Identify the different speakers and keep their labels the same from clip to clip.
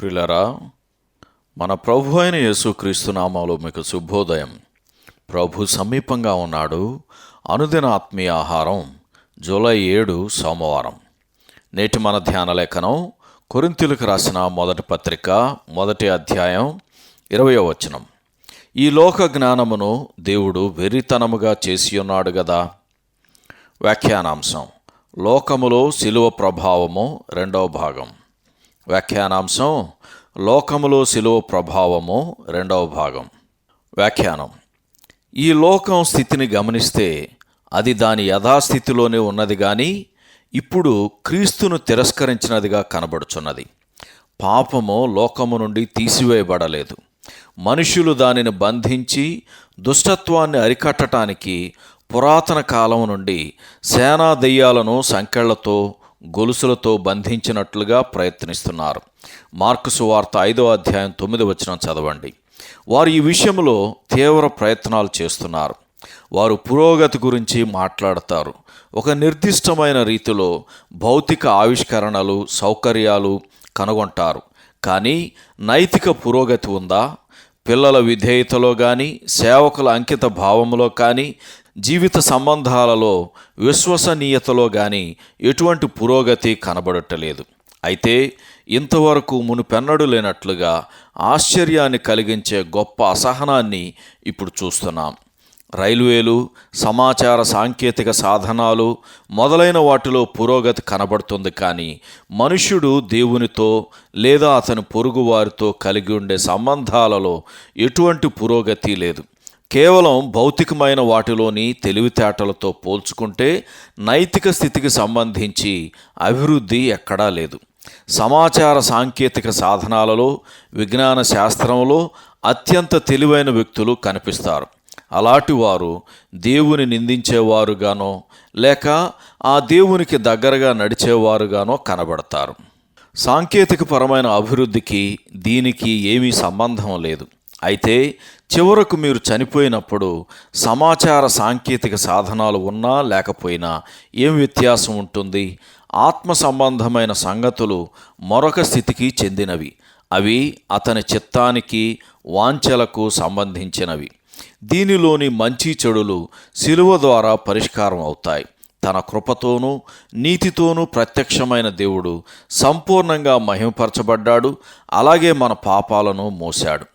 Speaker 1: ప్రిలరా మన ప్రభు అయిన యేసుక్రీస్తు నామంలో మీకు శుభోదయం. ప్రభు సమీపంగా ఉన్నాడు. అనుదిన ఆత్మీయ ఆహారం జూలై ఏడు సోమవారం. నేటి మన ధ్యాన లేఖనం కొరింతీలకు రాసిన మొదటి పత్రిక మొదటి అధ్యాయం ఇరవయో వచనం. ఈ లోక జ్ఞానమును దేవుడు వెర్రితనముగా చేసి ఉన్నాడు కదా వ్యాఖ్యానాంశం లోకములో శిలువ ప్రభావము రెండవ భాగం. వ్యాఖ్యానాంశం లోకములో శిలువ ప్రభావము రెండవ భాగం. వ్యాఖ్యానం. ఈ లోకం స్థితిని గమనిస్తే అది దాని యథాస్థితిలోనే ఉన్నది కానీ ఇప్పుడు క్రీస్తును తిరస్కరించినదిగా కనబడుచున్నది. పాపము లోకము నుండి తీసివేయబడలేదు. మనుషులు దానిని బంధించి దుష్టత్వాన్ని అరికట్టడానికి పురాతన కాలం నుండి సేనా దెయ్యాలను సంకెళ్ళతో గొలుసులతో బంధించినట్లుగా ప్రయత్నిస్తున్నారు. మార్కుసు వార్త ఐదో అధ్యాయం తొమ్మిది వచ్చిన చదవండి. వారు ఈ విషయంలో తీవ్ర ప్రయత్నాలు చేస్తున్నారు. వారు పురోగతి గురించి మాట్లాడతారు. ఒక నిర్దిష్టమైన రీతిలో భౌతిక ఆవిష్కరణలు సౌకర్యాలు కనుగొంటారు. కానీ నైతిక పురోగతి ఉందా? పిల్లల విధేయతలో కానీ సేవకుల అంకిత భావంలో కానీ జీవిత సంబంధాలలో విశ్వసనీయతలో కానీ ఎటువంటి పురోగతి కనబడటలేదు. అయితే ఇంతవరకు మునుపెన్నడు లేనట్లుగా ఆశ్చర్యాన్ని కలిగించే గొప్ప అసహనాన్ని ఇప్పుడు చూస్తున్నాం. రైల్వేలు సమాచార సాంకేతిక సాధనాలు మొదలైన వాటిలో పురోగతి కనబడుతుంది కానీ మనుష్యుడు దేవునితో లేదా అతని పొరుగువారితో కలిగి ఉండే సంబంధాలలో ఎటువంటి పురోగతి లేదు. కేవలం భౌతికమైన వాటిలోని తెలివితేటలతో పోల్చుకుంటే నైతిక స్థితికి సంబంధించి అభివృద్ధి ఎక్కడా లేదు. సమాచార సాంకేతిక సాధనాలలో విజ్ఞాన శాస్త్రంలో అత్యంత తెలివైన వ్యక్తులు కనిపిస్తారు. అలాంటి వారు దేవుని నిందించేవారుగానో లేక ఆ దేవునికి దగ్గరగా నడిచేవారుగానో కనబడతారు. సాంకేతికపరమైన అభివృద్ధికి దీనికి ఏమీ సంబంధం లేదు. అయితే చివరకు మీరు చనిపోయినప్పుడు సమాచార సాంకేతిక సాధనాలు ఉన్నా లేకపోయినా ఏం వ్యత్యాసం ఉంటుంది? ఆత్మ సంబంధమైన సంగతులు మరొక స్థితికి చెందినవి. అవి అతని చిత్తానికి వాంఛలకు సంబంధించినవి. దీనిలోని మంచి చెడులు శిలువ ద్వారా పరిష్కారం అవుతాయి. తన కృపతోనూ నీతితోనూ ప్రత్యక్షమైన దేవుడు సంపూర్ణంగా మహిమపరచబడ్డాడు. అలాగే మన పాపాలను మోశాడు.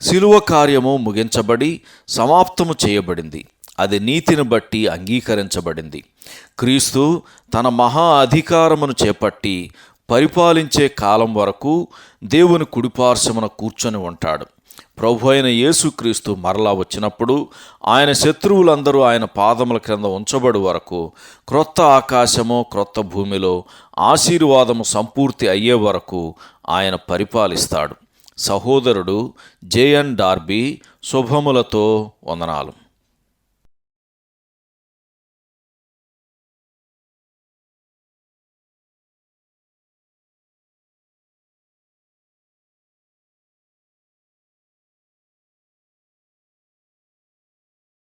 Speaker 1: శిలువ కార్యము ముగించబడి సమాప్తము చేయబడింది. అది నీతిని బట్టి అంగీకరించబడింది. క్రీస్తు తన మహా అధికారమును చేపట్టి పరిపాలించే కాలం వరకు దేవుని కుడిపార్శ్వమున కూర్చొని ఉంటాడు. ప్రభు అయిన యేసుక్రీస్తు మరలా వచ్చినప్పుడు ఆయన శత్రువులందరూ ఆయన పాదముల క్రింద ఉంచబడి వరకు క్రొత్త ఆకాశము క్రొత్త భూమిలో ఆశీర్వాదము సంపూర్తి అయ్యే వరకు ఆయన పరిపాలిస్తాడు. సహోదరుడు జేఎన్ డార్బీ శుభములతో వందనాలు.